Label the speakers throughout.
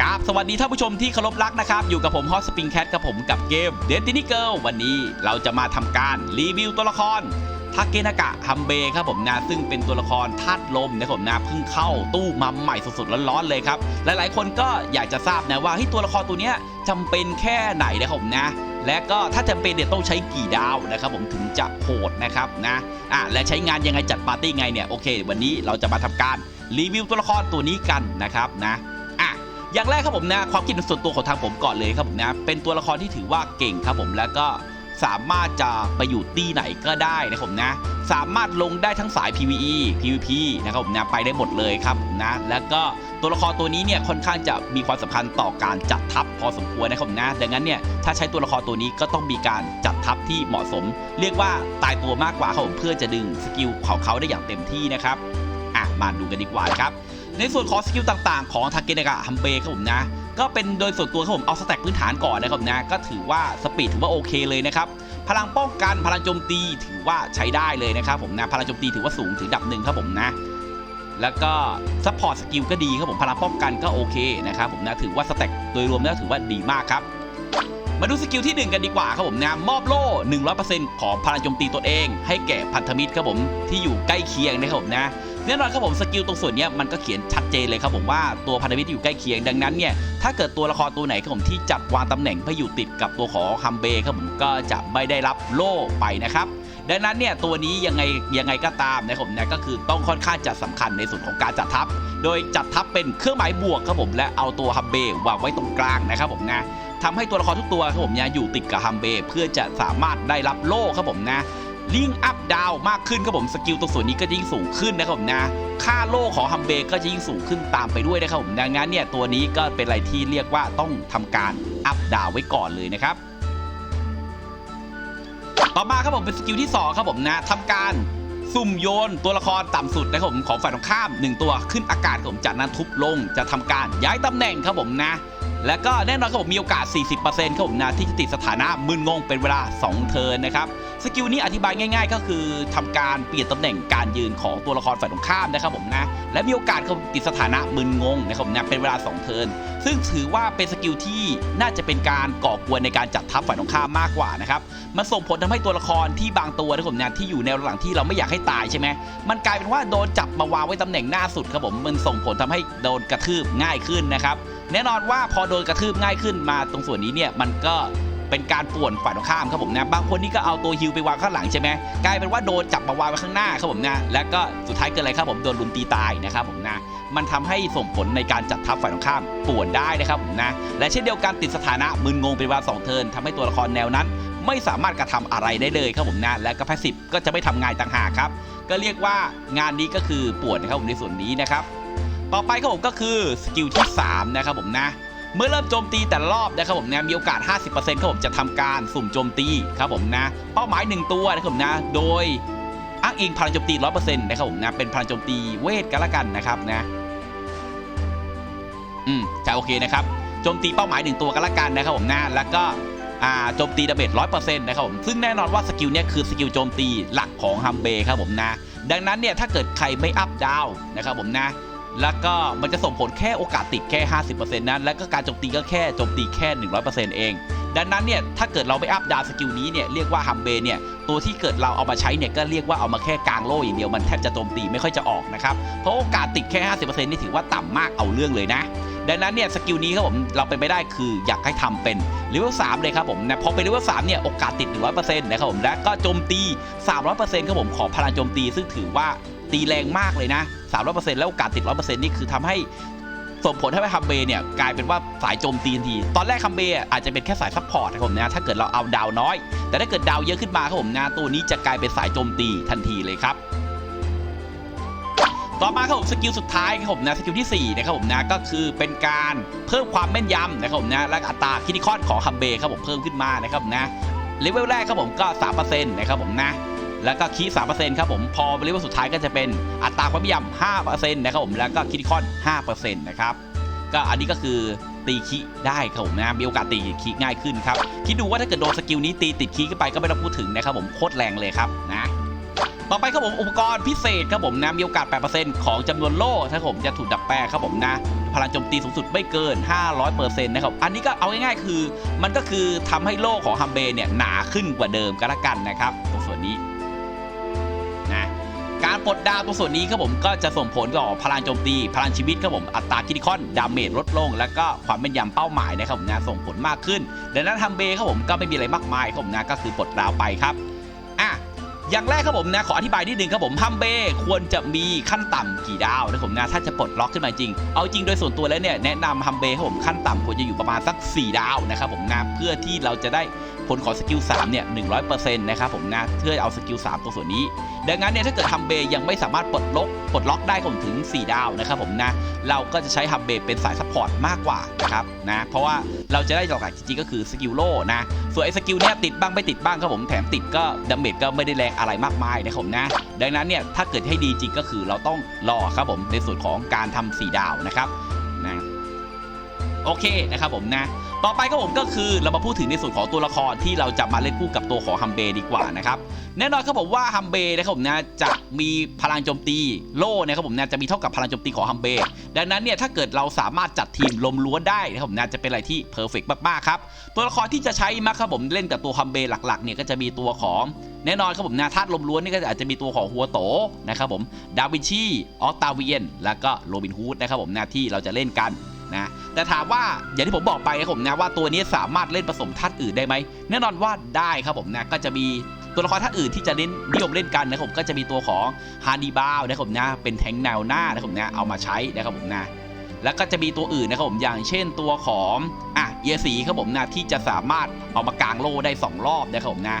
Speaker 1: กราบสวัสดีท่านผู้ชมที่เคารพรักนะครับ อยู่กับผมฮอสปริงแคทกับผมกับเกมเดนตินี่เกิลวันนี้เราจะมาทำการรีวิวตัวละครทาเกนากะฮัมเบครับผมนะซึ่งเป็นตัวละครธาตุลมนะผมนะเพิ่งเข้าตู้มาใหม่สดๆร้อนๆเลยครับ หลายๆคนก็อยากจะทราบนะว่าเฮ้ยตัวละครตัวเนี้ยจำเป็นแค่ไหนนะครับผมนะและก็ถ้าจำเป็นเนี่ยวต้องใช้กี่ดาวนะครับผมถึงจะโหดนะครับนะอะและใช้งานยังไงจัดปาร์ตี้ไงเนี่ยโอเค วันนี้เราจะมาทำการรีวิวตัวละครตัวนี้กันนะครับนะ อย่างแรกครับผมนะความคิดเห็นส่วนตัวของทางผมก่อนเลยครับผมนะเป็นตัวละครที่ถือว่าเก่งครับผมแล้วก็สามารถจะไปอยู่ตีไหนก็ได้นะผมนะ สามารถลงได้ทั้งสาย PVE PVP นะครับผมนะไปได้หมดเลยครับนะแล้วก็ตัวละครตัวนี้เนี่ยค่อนข้างจะมีความสำคัญต่อการจัดทัพพอสมควรนะครับผมนะดังนั้นเนี่ยถ้าใช้ตัวละครตัวนี้ก็ต้องมีการจัดทัพที่เหมาะสม เรียกว่าตายตัวมากกว่าครับผมเพื่อจะดึงสกิลของเขาได้อย่างเต็มที่นะครับอะมาดูกันดีกว่าครับ ในส่วนของสกิลต่างๆ ของทาเกนากะฮัมเบครับผมนะ ก็เป็นโดยส่วนตัวครับผมเอาสแต็กพื้นฐานก่อนนะครับนะก็ถือว่าสปีดถือว่าโอเคเลยนะครับพลังป้องกันพลังโจมตีถือว่าใช้ได้เลยนะครับผมนะพลังโจมตีถือว่าสูงถือดับหนึ่งครับผมนะแล้วก็ซัพพอร์ตสกิลก็ดีครับผมพลังป้องกันก็โอเคนะครับผมนะถือว่าสแต็กโดยรวมแล้วถือว่าดีมากครับ มาดูสกิลที่ 1 กันดีกว่าครับผมนะมอบโล่ 100%ของพลังโจมตีตัวเอง ให้แก่พันธมิตรครับผมที่อยู่ใกล้เคียงนะครับผมนะแน่นอนครับผมสกิลตรงส่วนนี้มันก็เขียนชัดเจนเลยครับผมว่าตัวพันธมิตรอยู่ใกล้เคียงดังนั้นเนี่ยถ้าเกิดตัวละครตัวไหนครับผมที่จัดวางตำแหน่งเพื่ออยู่ติดกับตัวของฮัมเบครับผมก็จะไม่ได้รับโล่ไปนะครับดังนั้นเนี่ยตัวนี้ยังไงยังไงก็ตามนะครับผมนะก็คือต้องค่อนข้างจะสำคัญในส่วนของการจัดทัพ โดยจัดทัพเป็นเครื่องหมายบวกครับผมและเอาตัวฮัมเบวางไว้ตรงกลางนะครับผมนะ ทำให้ตัวละครทุกตัวครับผมเนี่ยอยู่ติดกับฮัมเบเพื่อจะสามารถได้รับโล่ครับผมนะลิงอัพดาวมากขึ้นครับผมสกิลตรงส่วนนี้ก็จะยิ่งสูงขึ้นนะครับผมนะ ค่าโล่ของฮัมเบก็จะยิ่งสูงขึ้นตามไปด้วยนะครับผมดังนั้นเนี่ยตัวนี้ก็เป็นอะไรที่เรียกว่าต้องทำการอัพดาวไว้ก่อนเลยนะครับต่อมาครับผมเป็นสกิลที่2ครับผมนะทำการสุ่มโยนตัวละครต่ำสุดนะครับผมของฝ่ายตรงข้าม 1 ตัวขึ้นอากาศครับผมจากนั้นทุบลงจะทำการย้ายตำแหน่งครับผมนะ แล้วก็แน่นอนครับผมมีโอกาส 40%ครับผมนะที่จะติดสถานะมึนงงเป็นเวลา 2 เทิร์นนะครับสกิลนี้อธิบายง่าย ๆ ก็คือทำการเปลี่ยนตำแหน่งการยืนของตัวละครฝ่ายตรงข้ามนะครับผมนะและมีโอกาสเขาติดสถานะมึนงงนะครับผมนะเป็นเวลา 2 เทิร์นซึ่งถือว่าเป็นสกิลที่น่าจะเป็นการก่อกวนในการจัดทัพฝ่ายตรงข้ามมากกว่านะครับมันส่งผลทำให้ตัวละครที่บางตัวนะครับผมนะที่อยู่แนวหลังที่เราไม่อยากให้ตายใช่ไหมมันกลายเป็นว่าโดนจับมาวางไว้ตำแหน่งหน้าสุดครับผมมันส่งผลทำให้โดนกระทืบง่ายขึ้นนะครับแน่นอนว่าพอโดดนกระทืบง่ายขึ้นมาตรงส่วนนี้เนี่ยมันก็เป็นการป่วนฝ่ายตรงข้ามครับผมนะบางคนนี่ก็เอาตัวฮิวไปวางข้างหลังใช่ไหมกลายเป็นว่าโดนจับมาวางไว้ข้างหน้าครับผมนะแล้วก็สุดท้ายเกิดอะไรครับผมโดนลุมตีตายนะครับผมนะมันทำให้ส่งผลในการจัดทัพฝ่ายตรงข้ามป่วนได้นะครับผมนะและเช่นเดียวกันติดสถานะมึนงงเป็นเวลาสองเทินทำให้ตัวละครแนวนั้น ไม่สามารถกระทำอะไรได้เลยครับผมนะและก็แพสซีฟก็จะไม่ทำงานต่างหากครับก็เรียกว่างานนี้ก็คือป่วนนะครับผมในส่วนนี้นะครับต่อไปครับผมก็คือสกิลที่3นะครับผมนะ เมื่อเริ่มโจมตีแต่รอบนะครับผมนะมีโอกาส 50%ครับผมจะทำการสุ่มโจมตีครับผมนะ เป้าหมาย 1 ตัวนะครับผมนะ โดยอ้างอิงพลังโจมตี 100%นะครับผมนะเป็นพลังโจมตีเวทกันละกันนะครับนะอืมจะโอเคนะครับโจมตีเป้าหมาย 1 ตัวกันละกันนะครับผมนะแล้วก็โจมตีดาเมจร้อยเปอร์เซ็นต์นะครับผม ซึ่งแน่นอนว่าสกิลเนี้ยคือสกิลโจมตีหลักของฮัมเบครับผมนะ ดังนั้นเนี่ยถ้าเกิดใครไม่อัพดาวนะครับผมนะ แล้วก็มันจะส่งผลแค่โอกาสติดแค่ 50%นั้น แล้วก็การโจมตีก็แค่โจมตีแค่ 100%เอง ดังนั้นเนี่ยถ้าเกิดเราไม่อัพดาวสกิลนี้เนี่ยเรียกว่าฮัมเบเนี่ยตัวที่เกิดเราเอามาใช้เนี่ยก็เรียกว่าเอามาแค่กลางโล่อย่างเดียวมันแทบจะโจมตีไม่ค่อยจะออกนะครับเพราะโอกาสติดแค่ 50%นี่ถือว่าต่ำมากเอาเรื่องเลยนะดังนั้นเนี่ยสกิลนี้ครับผมเราเป็นไปได้คืออยากให้ทำเป็นเลเวล3เลยครับผมนะพอเป็นเลเวล3เนี่ยโอกาสติด 100%นะครับผมและก็โจมตี 300%ครับผมขอพลังโจมตีซึ่งถือว่า ตีแรงมากเลยนะ 300%แล้วโอกาสติด 100%นี่คือทำให้ส่งผลให้ฮัมเบเนี่ยกลายเป็นว่าสายโจมตีทันที ตอนแรกฮัมเบอะอาจจะเป็นแค่สายซัพพอร์ตนะครับผมนะถ้าเกิดเราเอาดาวน้อย แต่ถ้าเกิดดาวเยอะขึ้นมาครับผมนะตัวนี้จะกลายเป็นสายโจมตีทันทีเลยครับต่อมาครับผมสกิลสุดท้ายครับผมนะสกิลที่ 4 นะครับผมนะก็คือเป็นการเพิ่มความแม่นยำนะครับผมนะและอัตราคินิคอนของฮัมเบครับผมเพิ่มขึ้นมานะครับผมนะเลเวลแรกครับผมก็ 3%นะครับผมนะ แล้วก็คี3%ครับผม พอเลเวลสุดท้ายก็จะเป็นอัตราความแม่นยำ5%นะครับผม แล้วก็คินิคอน5%นะครับก็อันนี้ก็คือตีคีได้ครับผมนะมีโอกาสตีคีง่ายขึ้นครับ คิดดูว่าถ้าเกิดโดนสกิลนี้ตีติดคีขึ้นไปก็ไม่ต้องพูดถึงนะครับผมโคตรแรงเลยครับนะต่อไปครับผมอุปกรณ์พิเศษครับผมนะมีโอกาส 8%ของจำนวนโล่ถ้าผมจะถูกดับแปรครับผมนะพลังโจมตีสูงสุดไม่เกิน 500%นะครับอันนี้ก็เอาง่ายๆคือ มันก็คือทำให้โล่ของฮัมเบเนี่ยหนาขึ้นกว่าเดิมก็แล้วกันนะครับตรงส่วนนี้ กดดาวตรงส่วนนี้ครับผมก็จะส่งผลต่อพลังโจมตี พลังชีวิตครับผมอัตราคิดิคอนดาเมจลดลง แล้วก็ความแม่นยำเป้าหมายนะครับผมนะส่งผลมากขึ้นดังนั้นฮัมเบครับผมก็ไม่มีอะไรมากมายครับผมนะก็คือปลดดาวไปครับอะอย่างแรกครับผมนะขออธิบายนิดนึงครับผมฮัมเบควรจะมีขั้นต่ำกี่ดาวนะครับผมนะถ้าจะปลดล็อกขึ้นมาจริง เอาจริงโดยส่วนตัวแล้วเนี่ยแนะนำฮัมเบครับผมขั้นต่ำควรจะอยู่ประมาณสัก 4 ดาวนะครับผมนะเพื่อที่เราจะได้ ผลของสกิล3เนี่ย100%นะครับผมนะเพื่อเอาสกิล3ตรงส่วนนี้ ดังนั้นเนี่ยถ้าเกิดฮัมเบยังไม่สามารถปลดล็อกปลดล็อกได้ผมถึง 4 ดาวนะครับผมนะเราก็จะใช้ฮัมเบเป็นสายซัพพอร์ตมากกว่านะครับนะเพราะว่าเราจะได้หลักๆจริงๆก็คือสกิลโล่นะส่วนไอ้สกิลเนี่ยติดบ้างไม่ติดบ้างครับผมแถมติดก็ดาเมจก็ไม่ได้แรงอะไรมากมายนะครับผมนะดังนั้นเนี่ยถ้าเกิดให้ดีจริงก็คือเราต้องรอครับผมในส่วนของการทำสีดาวนะครับนะโอเคนะครับผมนะ ต่อไปครับผมก็คือเรามาพูดถึงในส่วนของตัวละครที่เราจะมาเล่นคู่กับตัวของฮัมเบดีกว่านะครับแน่นอนครับผมว่าฮัมเบนะครับผมนะจะมีพลังโจมตีโล่นะครับผมนะจะมีเท่ากับพลังโจมตีของฮัมเบดังนั้นเนี่ยถ้าเกิดเราสามารถจัดทีมลมล้วนได้นะครับผมนะจะเป็นอะไรที่เพอร์เฟกมากๆครับตัวละครที่จะใช้มาครับผมเล่นกับตัวฮัมเบหลักๆเนี่ยก็จะมีตัวของแน่นอนครับผมนะธาตุลมล้วนนี่ก็อาจจะมีตัวของหัวโตนะครับผมดาวินชีออตาเวียน แล้วก็โรบินฮูดนะครับผมนะที่เราจะเล่นกัน นะแต่ถามว่าอย่างที่ผมบอกไปครับผมนะว่าตัวนี้สามารถเล่นผสมธาตุอื่นได้ไหมแน่นอนว่าได้ครับผมนะก็จะมีตัวละครธาอื่นที่จะเล่นนิยมเล่นกันนะครับผมก็จะมีตัวของฮาร์ดีบาวนะครับผมนะเป็นแทงแนวหน้านะครับผมนะเอามาใช้นะครับผมนะแล้วก็จะมีตัวอื่นนะครับผมอย่างเช่นตัวของอะเยสีครับผมนะที่จะสามารถเอามากางโล่ได้ 2 รอบนะครับผมนะ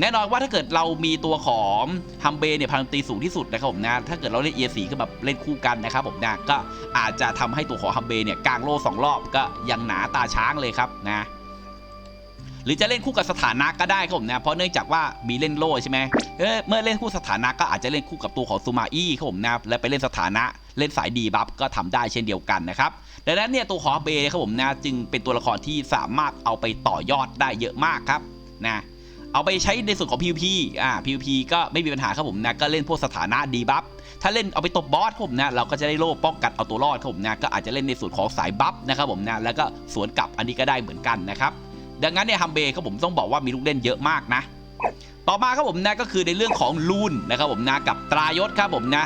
Speaker 1: แน่นอนว่าถ้าเกิดเรามีตัวของฮัมเบเนี่ยพลังตีสูงที่สุดนะครับผมนะถ้าเกิดเราเล่นเอสีก็แบบเล่นคู่กันนะครับผมนะก็อาจจะทำให้ตัวของฮัมเบเนี่ยกางโล่สองรอบก็ยังหนาตาช้างเลยครับนะหรือจะเล่นคู่กับสถานะก็ได้ครับผมนะเพราะเนื่องจากว่ามีเล่นโล่ใช่ไหมเออเมื่อเล่นคู่สถานะก็อาจจะเล่นคู่กับตัวของซูมาอี้ครับผมนะและไปเล่นสถานะเล่นสายดีบัฟก็ทำได้เช่นเดียวกันนะครับดังนั้นเนี่ยตัวของเบครับผมนะจึงเป็นตัวละครที่สามารถเอาไปต่อยอดได้เยอะมากครับนะ เอาไปใช้ในส่วนของ PVP อ่า PVP ก็ไม่มีปัญหาครับผมนะ ก็เล่นพวกสถานะดีบัฟ ถ้าเล่นเอาไปตบบอสครับผมนะ เราก็จะได้โล่ป้องกันเอาตัวรอดครับผมนะ ก็อาจจะเล่นในส่วนของสายบัฟนะครับผมนะ แล้วก็สวนกลับอันนี้ก็ได้เหมือนกันนะครับ ดังนั้นเนี่ยฮัมเบครับผมต้องบอกว่ามีลูกเล่นเยอะมากนะ ต่อมาครับผมนะก็คือในเรื่องของลูนนะครับผมนะกับตรายศครับผมนะ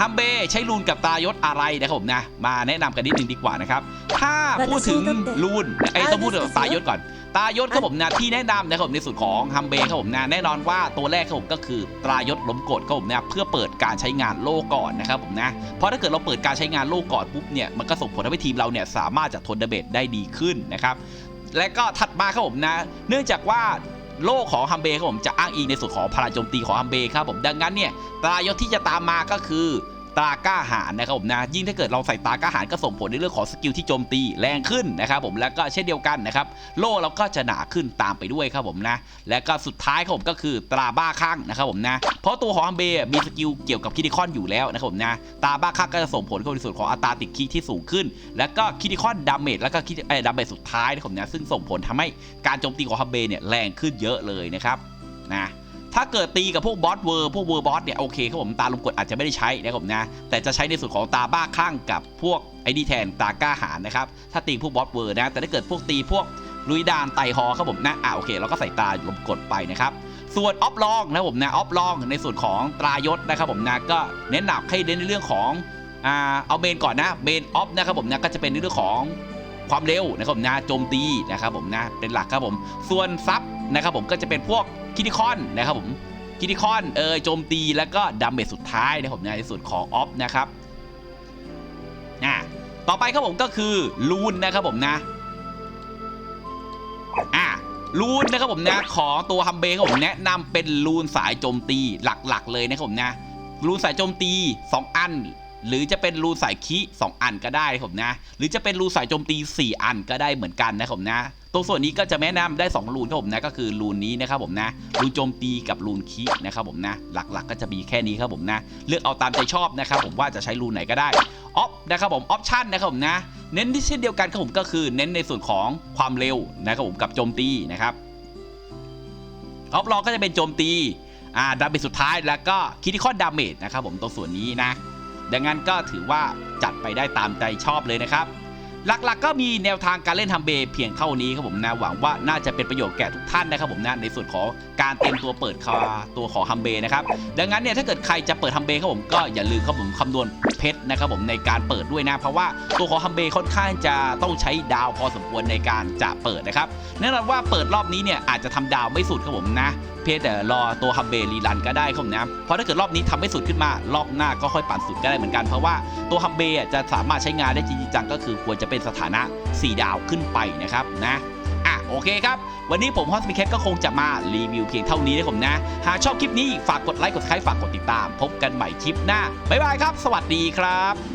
Speaker 1: ฮัมเบ้ใช้ลูนกับตายศอะไรนะครับผมนะ มาแนะนำกันนิดนึงดีกว่านะครับ ถ้าพูดถึงลูนไอ้ต้องพูดถึงตายศก่อน ตายศครับผมนะที่แนะนำนะครับผมในส่วนของฮัมเบ้ครับผมนะแน่นอนว่าตัวแรกครับผมก็คือตายศล้มกดครับผมนะเพื่อเปิดการใช้งานโล่ก่อนนะครับผมนะเพราะถ้าเกิดเราเปิดการใช้งานโล่ก่อนปุ๊บเนี่ยมันก็ส่งผลทำให้ทีมเราเนี่ยสามารถจะทนเดเมจได้ดีขึ้นนะครับและก็ถัดมาครับผมนะ เนื่องจากว่า โลกของฮัมเบครับผมจะอ้างอิงในส่วนของพลังโจมตีของฮัมเบครับผมดังนั้นเนี่ยตรายศที่จะตามมาก็คือ ตรากล้าหาญนะครับผมนะยิ่งถ้าเกิดเราใส่ตรากล้าหาญก็ส่งผลในเรื่องของสกิลที่โจมตีแรงขึ้นนะครับผมแล้วก็เช่นเดียวกันนะครับโล่เราก็จะหนาขึ้นตามไปด้วยครับผมนะและก็สุดท้ายครับผมก็คือตราบ้าข้างนะครับผมนะเพราะตัวของฮัมเบมีสกิลเกี่ยวกับคิดิคอนอยู่แล้วนะครับผมนะตราบ้าข้างก็จะส่งผลเข้าในส่วนของอัตราติดคีที่สูงขึ้น แล้วก็คิดิคอนดาเมจแล้วก็คิดเอ่อดาเมจสุดท้ายนะครับผมนะซึ่งส่งผลทำให้การโจมตีของฮัมเบเนี่ยแรงขึ้นเยอะเลยนะครับนะ ถ้าเกิดตีกับพวกบอสเวอร์พวกเวอร์บอสเนี่ยโอเคครับผมตาลมกดอาจจะไม่ได้ใช้นะครับผมนะแต่จะใช้ในส่วนของตาบ้าคลั่งกับพวกไอ้นี่แทนตากล้าหาญนะครับถ้าตีพวกบอสเวอร์นะแต่ถ้าเกิดพวกตีพวกลุยดานไตฮอครับผมนะอ่าโอเคเราก็ใส่ตาลมกดไปนะครับส่วนออฟลองนะครับผมนะออฟลองในส่วนของตรายศนะครับผมนะก็เน้นหนักให้เน้นในเรื่องของอ่าเอาเมนก่อนนะเมนออฟนะครับผมนะก็จะเป็นในเรื่องของ ความเร็วนะครับผมนะโจมตีนะครับผมนะเป็นหลักครับผมส่วนซับนะครับผมก็จะเป็นพวกคิดิคอนนะครับผมคิดิคอนเออโจมตีแล้วก็ดาเมจสุดท้ายนะครับผมนะในส่วนของออฟนะครับอ่าต่อไปครับผมก็คือลูนนะครับผมนะอะลูนนะครับผมนะของตัวฮัมเบครับผมแนะนำเป็นลูนสายโจมตีหลักๆ เลยนะครับผมนะลูนสายโจมตี 2 อัน หรือจะเป็นรูสายคิ2อันก็ได้ครับผมนะ หรือจะเป็นรูสายโจมตี 4 อันก็ได้เหมือนกันนะครับผมนะตรงส่วนนี้ก็จะแนะนำได้2รูนครับผมนะก็คือรูนนี้นะครับผมนะรูนโจมตีกับรูนคินะครับผมนะหลักๆ ก็จะมีแค่นี้ครับผมนะเลือกเอาตามใจชอบนะครับผมว่าจะใช้รูนไหนก็ได้ออฟนะครับผมออปชั่นนะครับผมนะเน้นที่เช่นเดียวกันครับผมก็คือเน้นในส่วนของความเร็วนะครับผมกับโจมตีนะครับออฟลองก็จะเป็นโจมตีอ่าดาเมจสุดท้ายแล้วก็คิดิคอดาเมจนะครับผมตรงส่วนนี้นะ ดังนั้นก็ถือว่าจัดไปได้ตามใจชอบเลยนะครับ หลักๆก็มีแนวทางการเล่นฮัมเบเพียงเท่านี้ครับผมนะ หวังว่าน่าจะเป็นประโยชน์แก่ทุกท่านนะครับผมนะในส่วนของการเตรียมตัวเปิดคาตัวของฮัมเบนะครับดังนั้นเนี่ยถ้าเกิดใครจะเปิดฮัมเบครับผมก็อย่าลืมครับผมคำนวณเพชรนะครับผมในการเปิดด้วยนะเพราะว่าตัวของฮัมเบค่อนข้างจะต้องใช้ดาวพอสมควรในการจะเปิดนะครับแน่นอนว่าเปิดรอบนี้เนี่ยอาจจะทำดาวไม่สุดครับผมนะ เพียงแต่รอตัวฮัมเบรีรันก็ได้ครับผมนะเพราะถ้าเกิดรอบนี้ทำไม่สุดขึ้นมารอบหน้าก็ค่อยปั่นสุดก็ได้เหมือนกันเพราะว่าตัวฮัมเบอะจะสามารถใช้งานได้จริงจังก็คือควรจะเป็นสถานะ 4 ดาวขึ้นไปนะครับนะอะโอเคครับ วันนี้ผมฮอสปิเคทก็คงจะมารีวิวเพียงเท่านี้นะผมนะ หากชอบคลิปนี้ฝากกดไลค์กดไลค์ฝากกดติดตาม พบกันใหม่คลิปหน้าบ๊ายบายครับ สวัสดีครับ